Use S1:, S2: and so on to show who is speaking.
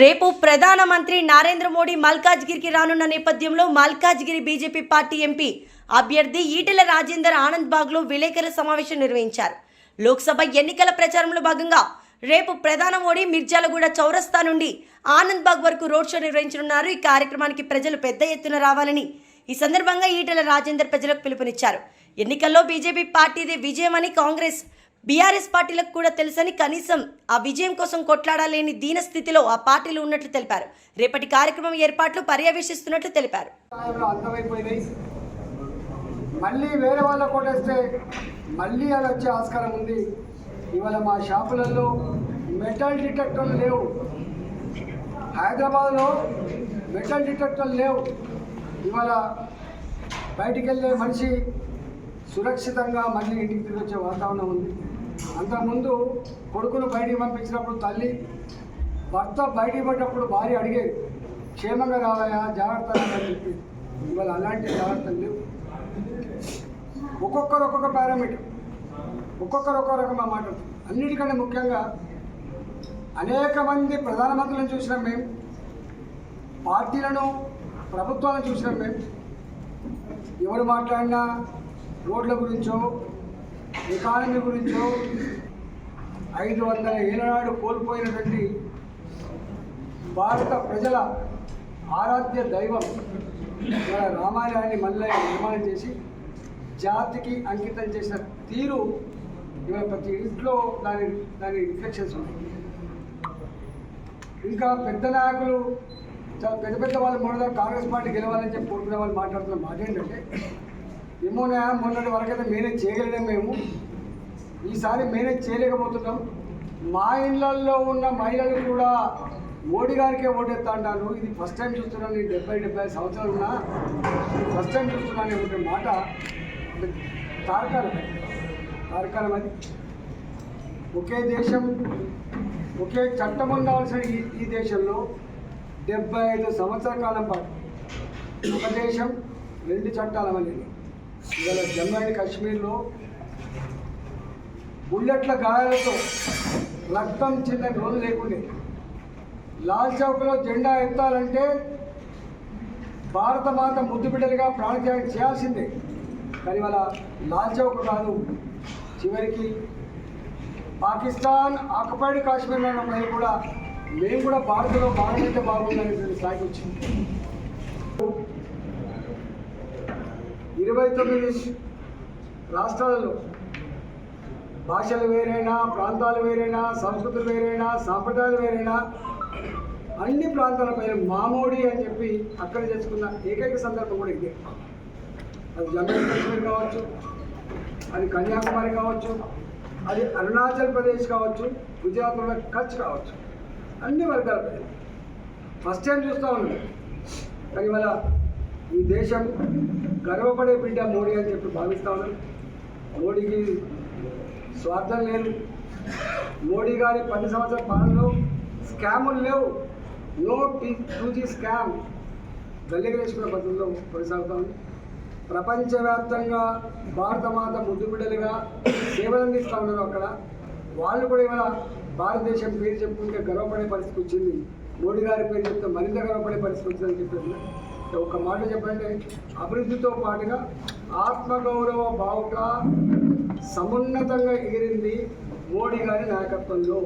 S1: రేపు ప్రధానమంత్రి నరేంద్ర మోడీ మల్కాజ్గిరికి రానున్న నేపథ్యంలో మల్కాజ్గిరి బీజేపీ పార్టీ ఎంపీ అభ్యర్థి ఈటెల రాజేందర్ ఆనంద్ బాగ్లో విలేకరుల సమావేశం నిర్వహించారు. లోక్సభ ఎన్నికల ప్రచారంలో భాగంగా రేపు ప్రధాన మోడీ మిర్జాలగూడ చౌరస్తా నుండి ఆనంద్ బాగ్ వరకు రోడ్ షో నిర్వహించనున్నారు. ఈ కార్యక్రమానికి ప్రజలు పెద్ద ఎత్తున రావాలని ఈ సందర్భంగా ఈటెల రాజేందర్ ప్రజలకు పిలుపునిచ్చారు. ఎన్నికల్లో బీజేపీ పార్టీదే విజయమని కాంగ్రెస్ బీఆర్ఎస్ పార్టీలకు కూడా తెలుసని కనీసం ఆ విజయం కోసం కొట్లాడలేని దీన స్థితిలో ఆ పార్టీలు ఉన్నట్లు తెలిపారు. రేపటి కార్యక్రమం ఏర్పాట్లు పర్యవేక్షిస్తున్నట్లు తెలిపారు.
S2: మళ్ళీ వేరే వాళ్ళ కొట్టేస్తే మళ్ళీ అది వచ్చే ఆస్కారం ఉంది. ఇవాళ మా షాపులలో మెటల్ డిటెక్టర్లు లేవు. హైదరాబాద్లో మెటల్ డిటెక్టర్లు లేవు. ఇవాళ బయటికి వెళ్ళే మనిషి సురక్షితంగా మళ్ళీ ఇంటికి తిరిగి వచ్చే వాతావరణం ఉంది. అంతకుముందు కొడుకును బయటికి పంపించినప్పుడు తల్లి భర్త బయటికి పడినప్పుడు భార్య అడిగేది క్షేమంగా రావాయా జాగ్రత్తగా అని చెప్పి. ఇవాళ అలాంటి జాగ్రత్తలు లేవు. ఒక్కొక్కరు ఒక్కొక్క పారామీటర్ ఒక్కొక్కరు ఒక్కొక్క రకమైన మాట. అన్నిటికంటే ముఖ్యంగా అనేక మంది ప్రధానమంత్రులను చూసినాం మేము పార్టీలను ప్రభుత్వాలను చూసినాం మేము ఎవరు మాట్లాడినా రోడ్ల గురించో ఎకానమీ గురించో ఐదు వందల ఏనాడు నాడు కోల్పోయినటువంటి భారత ప్రజల ఆరాధ్య దైవం మన రామాలయాన్ని మళ్ళీ నిర్మాణం చేసి జాతికి అంకితం చేసిన తీరు ఇవాళ ప్రతి ఇంట్లో దాని దాని రిఫ్లెక్షన్స్ ఉన్నాయి. ఇంకా పెద్ద నాయకులు చాలా పెద్ద పెద్ద వాళ్ళు మొన్న కాంగ్రెస్ పార్టీ గెలవాలని చెప్పి కోరుకునే వాళ్ళు మాట్లాడుతున్న మాట ఏంటంటే ఏమోనా మొన్నటి వరకైతే మేనేజ్ చేయగలిగాం మేము. ఈసారి మేనేజ్ చేయలేకపోతున్నాం. మా ఇళ్ళలో ఉన్న మహిళలు కూడా మోడీ గారికే ఓటేస్తా అంటాను ఇది ఫస్ట్ టైం చూస్తున్నాను నేను డెబ్బై డెబ్బై సంవత్సరాలు ఉన్నా. ఫస్ట్ టైం చూస్తున్నాను ఒకటి మాట. తారకాలం తారకాలం అది. ఒకే దేశం ఒకే చట్టం ఉండవలసిన ఈ ఈ దేశంలో డెబ్బై ఐదు సంవత్సరాల కాలం పాటు ఒక దేశం రెండు చట్టాలు అనేది. ఇవాళ జమ్మూ అండ్ కాశ్మీర్లో బుల్లెట్ల గాయాలతో రక్తం చిన్న రోజు లేకుండే. లాల్ చౌక్లో జెండా ఎత్తాలంటే భారత మాత ముద్దు బిడ్డలుగా ప్రాణత్యాగం చేయాల్సిందే. కానీ వాళ్ళ లాల్ చౌక్ కాదు. చివరికి పాకిస్తాన్ ఆక్యుపైడ్ కాశ్మీర్లో ఉన్న కూడా మేము కూడా భారత్లో భారతీయ బాగుందనేటువంటి స్థాయికి వచ్చింది. ఇరవై తొమ్మిది రాష్ట్రాలలో భాషలు వేరైనా ప్రాంతాలు వేరైనా సంస్కృతులు వేరైనా సాంప్రదాయాలు వేరైనా అన్ని ప్రాంతాల పైన మామోడి అని చెప్పి అక్కడ చేసుకున్న ఏకైక సందర్భం కూడా ఇదే. అది జమ్మూ కాశ్మీర్ కావచ్చు అది కన్యాకుమారి కావచ్చు అది అరుణాచల్ ప్రదేశ్ కావచ్చు గుజరాత్లో కచ్ కావచ్చు అన్ని వర్గాల ప్రజలు ఫస్ట్ టైం చూస్తూ ఉన్నాం. కానీ ఇవాళ ఈ దేశం గర్వపడే బిడ్డ మోడీ అని చెప్పి భావిస్తాను మోడీకి స్వార్థం లేదు. మోడీ గారి పది సంవత్సరాల పాలనలో స్కాములు లేవు. No T two G scam. గల్లెగలేసుకున్న పద్ధతిలో కొనసాగుతా ప్రపంచవ్యాప్తంగా భారత మాత ముద్దు బిడ్డలుగా సేవలు అందిస్తూ ఉన్నారు అక్కడ. వాళ్ళు కూడా ఇవాళ భారతదేశం పేరు చెప్పుకుంటే గర్వపడే పరిస్థితి వచ్చింది. మోడీ గారి పేరు చెప్తే మరింత గర్వపడే పరిస్థితి వచ్చిందని చెప్పారు ఒక మాట చెప్పండి. అభివృద్ధితో పాటుగా ఆత్మగౌరవ బావుట సమున్నతంగా ఎగిరింది మోడీ గారి నాయకత్వంలో.